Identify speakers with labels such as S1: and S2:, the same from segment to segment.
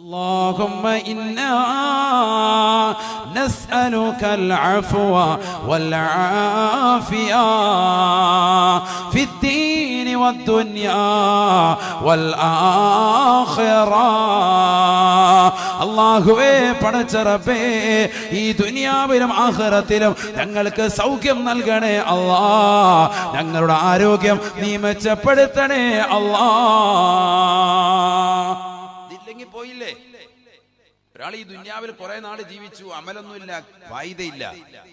S1: اللهم إنا نسألك العفو والعافية في الدين والدنيا والآخرة അള്ളാഹുവേ പടച്ചറബേ ഈ ദുനിയാവിലും ആഹ്റത്തിലും ഞങ്ങൾക്ക് സൗഖ്യം നൽകണേ അല്ലാ ഞങ്ങളുടെ ആരോഗ്യം നീ മെച്ചപ്പെടുത്തണേ അല്ലാ ഇല്ലെങ്കിൽ പോയില്ലേ? ഒരാൾ ഈ ദുന്യാവിൽ കുറെ നാൾ ജീവിച്ചു അമലൊന്നുമില്ല വായുതയില്ല.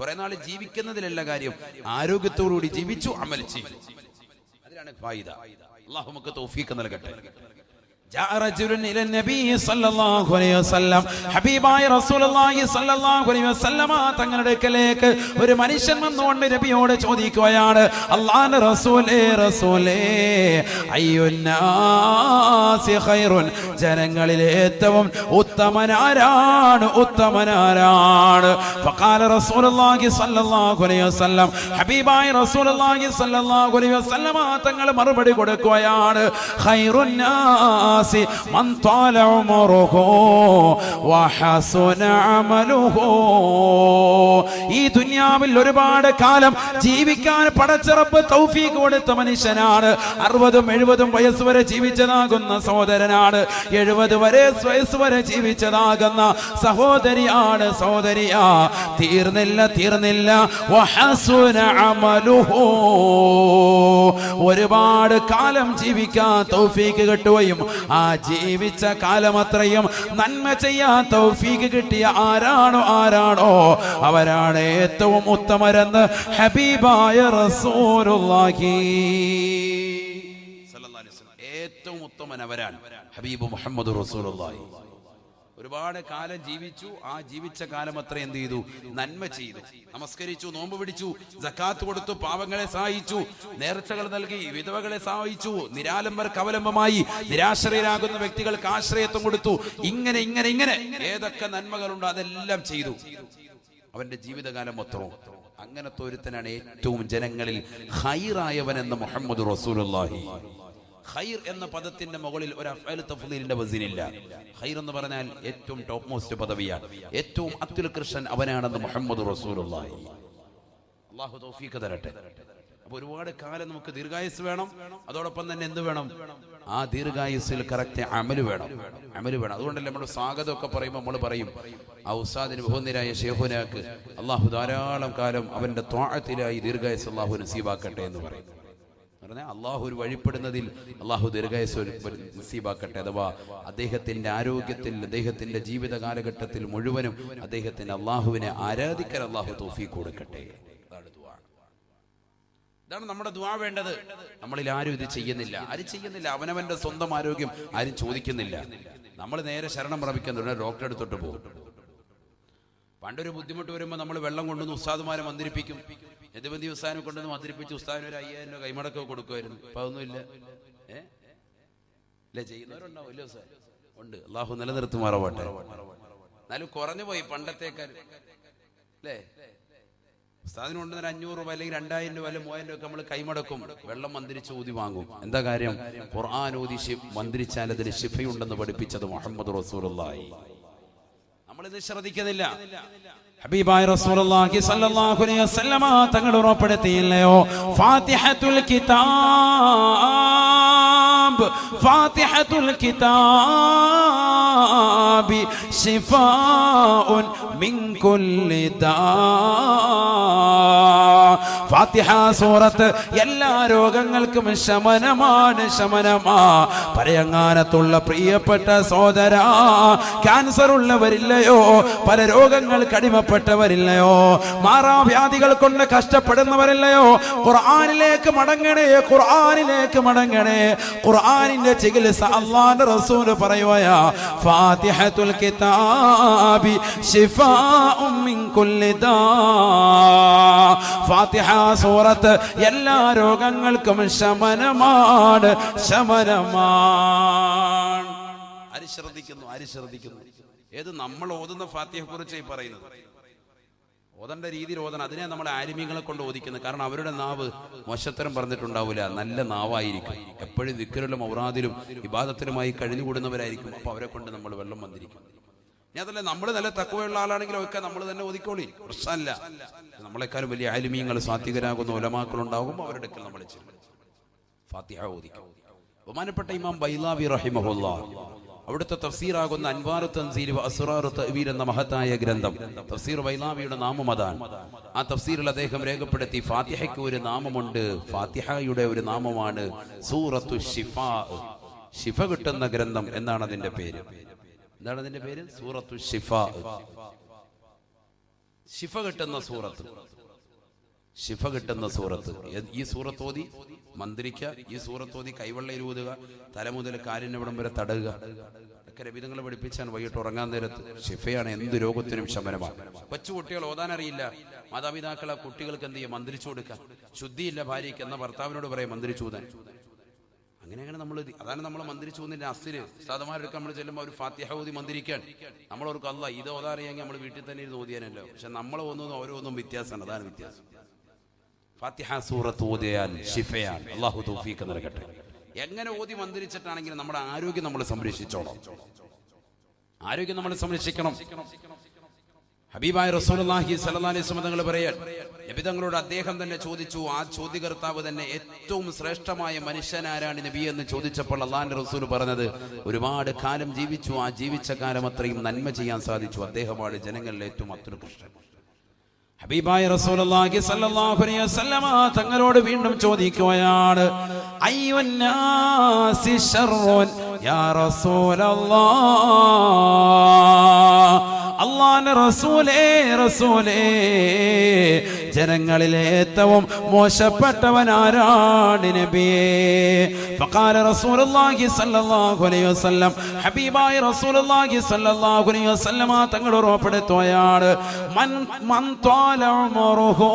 S1: കുറെ നാൾ ജീവിക്കുന്നതിലല്ല കാര്യം. ആരോഗ്യത്തോടുകൂടി ജീവിച്ചു അമൽ ചെയ്തു. അതിലാണ് ഫായിദ അള്ളാഹു നമുക്ക് തോഫീക്ക് നൽകട്ടെ. തങ്ങളുടെ ഒരു മനുഷ്യൻ വന്നുകൊണ്ട് നബിയോട് ചോദിക്കുകയാണ് അള്ളാന്റെ റസൂലേ റസൂലേ ജനങ്ങളിൽ ഏറ്റവും ഉത്തമനാരാണ് ഉത്തമനാരാണ്. ഹബീബായ തങ്ങൾ മറുപടി കൊടുക്കുകയാണ് ഖൈറുന്നാ നാസി മൻ طال عمره وحسن അമലുഹു ഈ ദുനിയാവിൽ ഒരുപാട് കാലം ജീവിക്കാൻ പടച്ചിറപ്പ് തൗഫീഖ് കൊടുത്ത മനുഷ്യനാണ്. അറുപതും എഴുപതും വയസ്സ് വരെ ജീവിച്ചതാകുന്ന സഹോദരനാണ്. എഴുപത് വരെ വയസ്സ് വരെ ജീവിച്ചതാകുന്ന സഹോദരിയാണ് സഹോദരിയാ. തീർന്നില്ല തീർന്നില്ല. ഒരുപാട് കാലം ജീവിക്കാൻ തൗഫീക്ക് കിട്ടുകയും ആ ജീവിച്ച കാലമത്രയും നന്മ ചെയ്യാൻ തൗഫീഖ് കിട്ടിയ ആരാണോ ആരാണോ അവരാണ് ഏറ്റവും ഉത്തമരെന്ന് ഹബീബായ റസൂലുള്ളാഹി. ഏറ്റവും ഉത്തമൻ അവരാണ് ഹബീബ് മുഹമ്മദ് റസൂലുള്ളാഹി ഒരുപാട് കാലം ജീവിച്ചു. ആ ജീവിച്ച കാലം അത്ര എന്ത് ചെയ്തു? നന്മ ചെയ്തു. നമസ്കരിച്ചു നോമ്പ് പിടിച്ചു ജക്കാത്ത് കൊടുത്തു പാവങ്ങളെ സഹായിച്ചു നേർച്ചകൾ നൽകി വിധവകളെ സഹായിച്ചു നിരാലംബർക്ക് അവലംബമായി നിരാശ്രയരാകുന്ന വ്യക്തികൾക്ക് ആശ്രയത്വം കൊടുത്തു. ഇങ്ങനെ ഇങ്ങനെ ഇങ്ങനെ ഏതൊക്കെ നന്മകളുണ്ടോ അതെല്ലാം ചെയ്തു. അവന്റെ ജീവിതകാലം മൊത്തവും അങ്ങനത്തെ ഒരുത്തനാണ് ഏറ്റവും ജനങ്ങളിൽ ഹൈറായവൻ എന്ന് മുഹമ്മദ് റസൂലുള്ളാഹി. ഖൈർ എന്ന പദത്തിന്റെ മുകളിൽ ഒരു അഫ്അൽ തഫ്ദീലിന്റെ വസിനില്ല. ഖൈർ എന്ന് പറഞ്ഞാൽ ഏറ്റവും ടോപ്പ് മോസ്റ്റ് പദവിയാണ്. ഏറ്റവും അത്യുൽകൃഷ്ണൻ അവനാണെന്ന് മുഹമ്മദ് റസൂലുള്ളാഹി. അള്ളാഹു തൗഫീഖ് തരട്ടെ. അപ്പൊ ഒരുപാട് കാലം നമുക്ക് ദീർഘായുസ് വേണം. അതോടൊപ്പം തന്നെ എന്ത് വേണം? ആ ദീർഘായുസിൽ കറക്റ്റ് അമൽ വേണം. അമൽ വേണം. അതുകൊണ്ടല്ലേ നമ്മുടെ സ്വാഗതമൊക്കെ പറയുമ്പോൾ നമ്മൾ പറയും ആ ഉസ്താദിന് ബഹുനിരായ ഷേഖുനാക്ക് അള്ളാഹു ധാരാളം കാലം അവന്റെ ത്വാഴത്തിലായി ദീർഘായുസ് അള്ളാഹു നസീബാക്കട്ടെ എന്ന് പറയും. പറഞ്ഞാൽ അള്ളാഹു ഒരു വഴിപ്പെടുന്നതിൽ അള്ളാഹു ദീർഘായുസ് ഒരു- ഒരു നസീബാക്കട്ടെ അഥവാ അദ്ദേഹത്തിന്റെ ആരോഗ്യത്തിൽ അദ്ദേഹത്തിന്റെ ജീവിത കാലഘട്ടത്തിൽ മുഴുവനും അദ്ദേഹത്തിന് അള്ളാഹുവിനെ ആരാധിക്കാൻ അള്ളാഹു തോഫി കൊടുക്കട്ടെ. ഇതാണ് നമ്മുടെ ദുആ വേണ്ടത്. നമ്മളിൽ ആരും ഇത് ചെയ്യുന്നില്ല. ആരും ചെയ്യുന്നില്ല. അവനവന്റെ സ്വന്തം ആരോഗ്യം ആരും ചോദിക്കുന്നില്ല. നമ്മൾ നേരെ ശരണം പ്രാപിക്കുന്നുണ്ട്. ഡോക്ടറെ അടുത്തോട്ട് പോകും. പണ്ടൊരു ബുദ്ധിമുട്ട് വരുമ്പോൾ നമ്മൾ വെള്ളം കൊണ്ടുവന്ന് ഉസ്താദുമാരെ മന്ദിരിപ്പിക്കും യജപതി ഉസ്താദിനെ കൊണ്ടുവന്ന് മന്ദിരിപ്പിച്ച് ഉസ്താദിന് ഒരു അയ്യായിരം രൂപ കൈമടക്കം കൊടുക്കുമായിരുന്നു ഇപ്പൊ അതൊന്നുമില്ല ഏ? ചെയ്യുന്നവരുണ്ടാവും. ഇല്ല ഉസ്താദ്. ഉണ്ട്. അള്ളാഹു നിലനിർത്തുമാറാവട്ടെ. എന്നാലും കുറഞ്ഞു പോയി പണ്ടത്തേക്കാൾ. അല്ലേ? ഉസ്താദിന് കൊണ്ടുവന്ന അഞ്ഞൂറ് രൂപ അല്ലെങ്കിൽ രണ്ടായിരം രൂപ അല്ലെങ്കിൽ മൂവായിരം രൂപ നമ്മൾ കൈമടക്കും. വെള്ളം മന്ത്രിച്ച് ഊതി വാങ്ങും. എന്താ കാര്യം? ഖുർആൻ ഊതി മന്ത്രിച്ചാൽ അതിന് ശിഫയുണ്ടെന്ന് പഠിപ്പിച്ചത് മുഹമ്മദ് റസൂലുള്ളാഹി. നമ്മളിത് ശ്രദ്ധിക്കുന്നില്ല. ഹബീബായ റസൂലുള്ളാഹി സ്വല്ലല്ലാഹു അലൈഹി വസല്ലമ തങ്ങൾ ഉറപ്പെടുത്തിയില്ലയോ? ഫാത്തിഹത്തുൽ കിതാബ് ഫാത്തിഹത്തുൽ കിതാബി ശിഫാഉൻ മിൻ കുല്ലി ദാ ഫാത്തിഹ സൂറത്ത് എല്ലാ രോഗങ്ങൾക്കും ശമനമാണ് ശമനമാ. പരയങ്ങാനത്തുള്ള പ്രിയപ്പെട്ട സോദര ക്യാൻസർ ഉള്ളവരില്ലയോ? പല രോഗങ്ങൾ കടിമപ്പെട്ടവരില്ലയോ മാറാവ്യാധികൾ കൊണ്ട് കഷ്ടപ്പെടുന്നവരില്ലയോ? ഖുർആാനിലേക്ക് മടങ്ങണേ ഖുർആാനിലേക്ക് മടങ്ങണേ. ഖുർആാനിന്റെ ചികിത്സ അള്ളാന്റെ റസൂൽ പറയുകയാ ഫാത്തിഹത്തുൽ കിതാബി ശിഫാഉം മിൻ ദാ. ഫാത്തിഹ സൂറത്ത് എല്ലാ രോഗങ്ങൾക്കും ശമനമാണ് ശമനമാണ്. ആര് ശ്രദ്ധിക്കുന്നു ആര് ശ്രദ്ധിക്കുന്നു. ഏത് നമ്മൾ ഓതുന്ന ഫാത്തിഹ കുറിച്ച് പറയുന്നത്? ഓതേണ്ട രീതിയിൽ ഓതണം. അതിനെ നമ്മൾ ആരിമീങ്ങളെ കൊണ്ട് ഓദിക്കുന്നത് കാരണം അവരുടെ നാവ് മോശത്തരം പറഞ്ഞിട്ടുണ്ടാവില്ല നല്ല നാവായിരിക്കും. എപ്പോഴും ദിക്കറിലും ഔറാദിലും വിവാദത്തിലുമായി കഴിഞ്ഞുകൂടുന്നവരായിരിക്കും. അപ്പൊ അവരെ കൊണ്ട് നമ്മൾ വെള്ളം വന്നിരിക്കും. ഇനി അതല്ല നമ്മൾ നല്ല തക്കവയുള്ള ആളാണെങ്കിലും ഒക്കെ നമ്മൾ തന്നെ ഒതുക്കോളി പ്രശ്നമല്ല. നമ്മളെക്കാളും വലിയ ആലിമീങ്ങൾ സാത്വികരാകുന്ന ഒലമാക്കളുണ്ടാകും അവരുടെ നമ്മൾ ഫാത്തിഹ ബഹുമാനപ്പെട്ട ഇമാം ബൈലാവി റഹിമഹുല്ല അവിടുത്തെ തഫ്സീറാകുന്ന അൻവാർ തൻസീൽ തവീർ എന്ന മഹത്തായ ഗ്രന്ഥം. തഫ്സീർ ബൈലാവിയുടെ നാമം അതാണ്. ആ തഫ്സീറിൽ അദ്ദേഹം രേഖപ്പെടുത്തി ഫാത്തിഹയ്ക്ക് ഒരു നാമമുണ്ട്. ഫാത്തിഹയുടെ ഒരു നാമമാണ് സൂറത്തു ഷിഫ ഷിഫ കിട്ടുന്ന ഗ്രന്ഥം എന്നാണ് അതിന്റെ പേര്. എന്താണ് അതിന്റെ പേര്? സൂറത്തു ഷിഫ ഷിഫ കിട്ടുന്ന സൂറത്ത്. ശിഫ കിട്ടുന്ന സൂറത്ത്. ഈ സൂറത്തോതി മന്ത്രിക്ക ഈ സൂറത്തോതി കൈവെള്ളയിൽ ഊതുക തല മുതൽ കാലിനവിടം വരെ തടയുക ഒക്കെ രവിതങ്ങളെ പഠിപ്പിച്ചാണ് വൈകിട്ട് ഉറങ്ങാൻ നേരത്ത്. ഷിഫയാണ് എന്ത് രോഗത്തിനും ശമനമാണ്. കൊച്ചു കുട്ടികൾ ഓതാൻ അറിയില്ല. മാതാപിതാക്കൾ ആ കുട്ടികൾക്ക് എന്ത് ചെയ്യും? മന്ത്രിച്ചു കൊടുക്കുക ശുദ്ധിയില്ല ഭാര്യയ്ക്ക്. എന്ന ഭർത്താവിനോട് പറയാം മന്ത്രിച്ചു ഊതാൻ അങ്ങനെ അങ്ങനെ നമ്മൾ അതാണ് നമ്മൾ മന്ത്രിച്ചു പോകുന്നതിന്റെ അസ്ഥിര് സാധമാരൊക്കെ നമ്മൾ ചെല്ലുമ്പോൾ ഒരു ഫാത്തിഹ ഓതി മന്ത്രിക്കാൻ നമ്മൾ ഓർക്കും അല്ല ഇത് ഓതാറിയെങ്കിൽ നമ്മൾ വീട്ടിൽ തന്നെ ഇരുന്ന് ഓതിയാനല്ലോ. പക്ഷെ നമ്മൾ ഒന്നും ഓരോന്നും വ്യത്യാസമാണ്. അതാണ് വ്യത്യാസം. ഫാത്തിഹ സൂറത്ത് ഷിഫയാൻ അള്ളാഹു തൗഫീഖ് നൽകട്ടെ. എങ്ങനെ ഓതി മന്ത്രിച്ചിട്ടാണെങ്കിലും നമ്മുടെ ആരോഗ്യം നമ്മൾ സംരക്ഷിച്ചോളാം. ആരോഗ്യം നമ്മൾ സംരക്ഷിക്കണം. ഹബീബായ അലൈഹി വസല്ലം തങ്ങൾ പറയാൻ നബി തങ്ങളോട് അദ്ദേഹം തന്നെ ചോദിച്ചു ആ ചോദ്യകർത്താവ് തന്നെ ഏറ്റവും ശ്രേഷ്ഠമായ മനുഷ്യനാരാണ് നബി എന്ന് ചോദിച്ചപ്പോൾ അള്ളാഹിന്റെ റസൂൽ പറഞ്ഞത് ഒരുപാട് കാലം ജീവിച്ചു ആ ജീവിച്ച കാലം അത്രയും നന്മ ചെയ്യാൻ സാധിച്ചു. അദ്ദേഹമാണ് ജനങ്ങളിൽ ഏറ്റവും അത്യുത്കൃഷ്ടൻ. ഹബീബായ അലൈഹി വസല്ലമ തങ്ങളോട് വീണ്ടും ചോദിക്കുകയാണ് ശർറുൻ യാ റസൂലല്ലാഹ് റസൂലേ റസൂലേ. ജനങ്ങളിലെ ഏറ്റവും മോശപ്പെട്ടവൻ ആരാണ് നബിയേ? ഹബീബായ അലൈഹി വസല്ലമ തങ്ങൾ മൻ മൻ ത്വാല ഉമറുഹു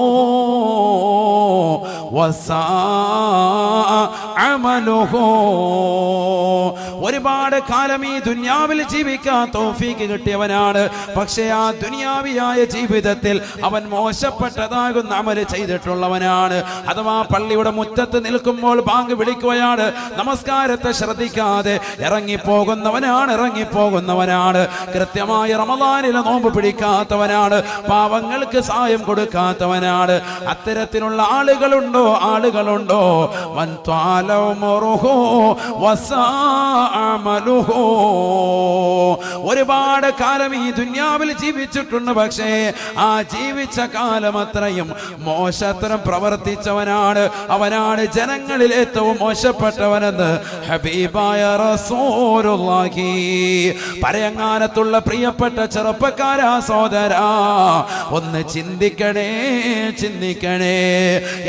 S1: അമലുഹു ഒരുപാട് കാലം ഈ ദുനിയാവിൽ ജീവിക്കാൻ തോഫീക്ക് കിട്ടിയവനാണ്. പക്ഷേ ആ ദുനിയാവിയായ ജീവിതത്തിൽ അവൻ മോശപ്പെട്ടതാകുന്ന അമൽ ചെയ്തിട്ടുള്ളവനാണ്. അഥവാ പള്ളിയുടെ മുറ്റത്ത് നിൽക്കുമ്പോൾ ബാങ്ക് വിളിക്കുകയാണ് നമസ്കാരത്തെ ശ്രദ്ധിക്കാതെ ഇറങ്ങിപ്പോകുന്നവനാണ് ഇറങ്ങിപ്പോകുന്നവനാണ്. കൃത്യമായി റമദാനിലെ നോമ്പ് പിടിക്കാത്തവനാണ് പാവങ്ങൾക്ക് സഹായം കൊടുക്കാത്തവനാണ്. അത്തരത്തിലുള്ള ആളുകളുണ്ടോ? ആളുകളുണ്ടോ? വൻ ത്വാലമുറുഹു വസാ ഒരുപാട് കാലം ഈ ദുന്യാവിൽ ജീവിച്ചിട്ടുണ്ട് പക്ഷേ ആ ജീവിച്ച കാലം അത്രയും മോശത്തരം പ്രവർത്തിച്ചവനാണ്. അവനാണ് ജനങ്ങളിൽ ഏറ്റവും മോശപ്പെട്ടവനെന്ന് ഹബീബായ റസൂലുള്ളാഹി. പരയങ്ങാനത്തുള്ള പ്രിയപ്പെട്ട ചെറുപ്പക്കാരാ സോദര ഒന്ന് ചിന്തിക്കണേ ചിന്തിക്കണേ.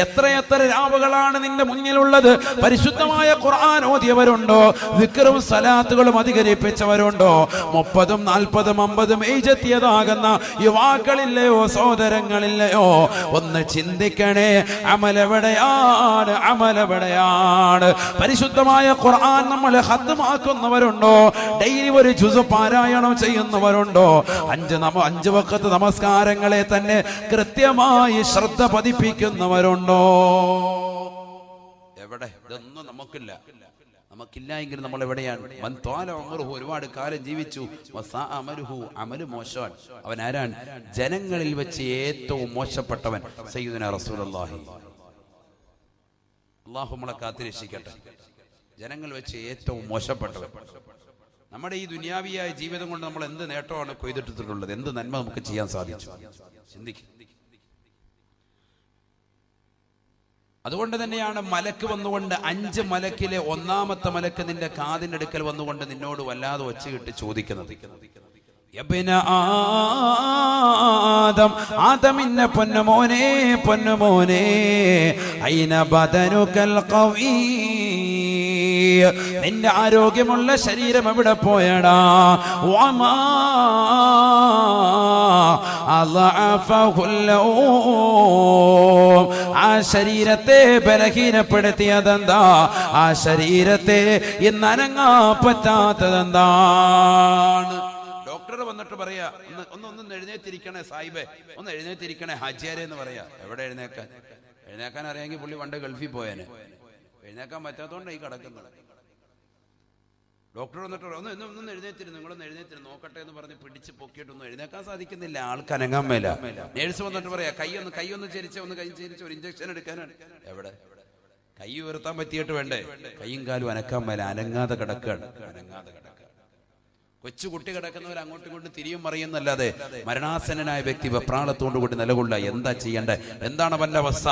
S1: എത്രയെത്ര രാവുകളാണ് നിന്റെ മുന്നിലുള്ളത്? പരിശുദ്ധമായ ഖുർആൻ ഓതിയവരുണ്ടോ? സലാത്തുകളും അധികരിപ്പിച്ചവരുണ്ടോ? മുപ്പതും നാൽപ്പതും അമ്പതും ഏജെത്തിയതാകുന്ന യുവാക്കളില്ലയോ സഹോദരങ്ങളില്ലയോ? ഒന്ന് ചിന്തിക്കണേ അമലെവിടെയാണ് അമലെവിടെയാണ്? പരിശുദ്ധമായ ഖുർആൻ നമ്മൾ ഹത്തുമാക്കുന്നവരുണ്ടോ ഡെയിലി ഒരു ജുസ് പാരായണം ചെയ്യുന്നവരുണ്ടോ? അഞ്ച് നമ അഞ്ച് വക്കത്ത് നമസ്കാരങ്ങളെ തന്നെ കൃത്യമായി ശ്രദ്ധ പതിപ്പിക്കുന്നവരുണ്ടോ? എവിടെ? ഇതൊന്നും നമുക്കില്ല. നമുക്കില്ല എങ്കിൽ നമ്മൾ എവിടെയാണ്? മൻ ഉമറുഹു ഒരുപാട് കാലം ജീവിച്ചു. അമരുഹു അമൽ മോശമാണ്. അവൻ ആരാണ്? ജനങ്ങളിൽ വെച്ച് ഏറ്റവും മോശപ്പെട്ടവൻ സയ്യിദുന റസൂലുള്ളാഹി. അള്ളാഹു നമ്മളെ കാത്തിരക്ഷിക്കട്ടെ. ജനങ്ങൾ വെച്ച് ഏറ്റവും മോശപ്പെട്ടവൻ. നമ്മുടെ ഈ ദുനിയാവിയായ ജീവിതം കൊണ്ട് നമ്മൾ എന്ത് നേട്ടമാണ് കൊയ്തിട്ടിട്ടുള്ളത്? എന്ത് നന്മ നമുക്ക് ചെയ്യാൻ സാധിച്ചു? ചിന്തിക്കും. അതുകൊണ്ട് തന്നെയാണ് മലക്ക് വന്നുകൊണ്ട് അഞ്ച് മലക്കിലെ ഒന്നാമത്തെ മലക്ക് നിന്റെ കാതിനടുക്കൽ വന്നുകൊണ്ട് നിന്നോട് വല്ലാതെ ഒച്ചയിട്ട് ചോദിക്കുന്നത്. ആദം ആദമിന്റെ പൊന്നുമോനെ പൊന്നുമോനെ ഐന ബദനുകൽ ഖവീ നിന്റെ ആരോഗ്യമുള്ള ശരീരം എവിടെ പോയടാ? ആ ശരീരത്തെ ബലഹീനപ്പെടുത്തിയതെന്താ? ആ ശരീരത്തെ ഇന്ന് അനങ്ങാ പറ്റാത്തതെന്താണ് ഡോക്ടർ വന്നിട്ട് പറയാ ഒന്ന് ഒന്ന് എഴുന്നേറ്റിരിക്കണേ സാഹിബേ ഒന്ന് എഴുന്നേറ്റിരിക്കണേ ഹാജിയാരെ എന്ന് പറയാ. എവിടെ എഴുന്നേക്കാൻ? എഴുന്നേക്കാൻ അറിയാമെങ്കിൽ പുള്ളി പണ്ട് ഗൾഫിൽ പോയേനെ. എഴുന്നേക്കാൻ പറ്റാത്തതുകൊണ്ടാണ് ഈ കിടക്കുന്നത്. ഡോക്ടർ വന്നിട്ട് ഒന്ന് ഒന്ന് ഒന്ന് എഴുന്നേറ്റിരുന്നു നിങ്ങളൊന്ന് എഴുന്നേറ്റിരുന്നു നോക്കട്ടെ എന്ന് പറഞ്ഞ് പിടിച്ച് പൊക്കിയിട്ടൊന്നും എഴുന്നേക്കാൻ സാധിക്കുന്നില്ല. ആൾക്ക് അനങ്ങാൻ മേല. നേഴ്സ് വന്നിട്ട് പറയാ കൈ ഒന്ന് കൈ ഒന്ന് ചരിച്ച ഒന്ന് കൈ ചരിച്ച് ഒരു ഇഞ്ചക്ഷൻ എടുക്കാനാണ്. എവിടെ? കൈ ഉയർത്താൻ പറ്റിയിട്ട് വേണ്ടേ? കൈയും കാലും അനക്കാൻ മേല അനങ്ങാതെ കിടക്കുകയാണ് അനങ്ങാതെ കിടക്കുക കൊച്ചു കുട്ടി കിടക്കുന്നവർ അങ്ങോട്ടും ഇങ്ങോട്ടും തിരിയും മറിയുന്നല്ലാതെ മരണാസനായ വ്യക്തി വെപ്രാളത്തോടു കൂടി നിലകൊള്ള എന്താ ചെയ്യണ്ടേ എന്താണ് വല്ല അവസ്ഥ.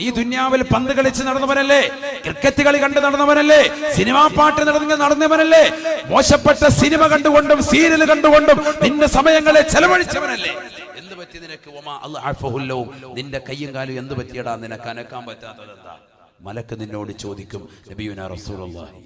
S1: നീ ദുന്യാവിൽ പന്ത് കളിച്ച് നടന്നവനല്ലേ? ക്രിക്കറ്റ് കളി കണ്ട് നടന്നവനല്ലേ? സിനിമാ പാട്ട് നടന്ന് നടന്നവനല്ലേ? മോശപ്പെട്ട സിനിമ കണ്ടുകൊണ്ടും സീരിയൽ കണ്ടുകൊണ്ടും നിന്റെ സമയങ്ങളെ ചെലവഴിച്ചവനല്ലേ? എന്ത് പറ്റി നിനക്ക്? ഒമാ. നിന്റെ കയ്യും കാലും എന്ത് പറ്റിയടാ? നിനക്ക് അനക്കാൻ പറ്റാത്തത് എന്താ മലക്ക് നിന്നോട് ചോദിക്കും നബിയുന റസൂലുള്ളാഹി.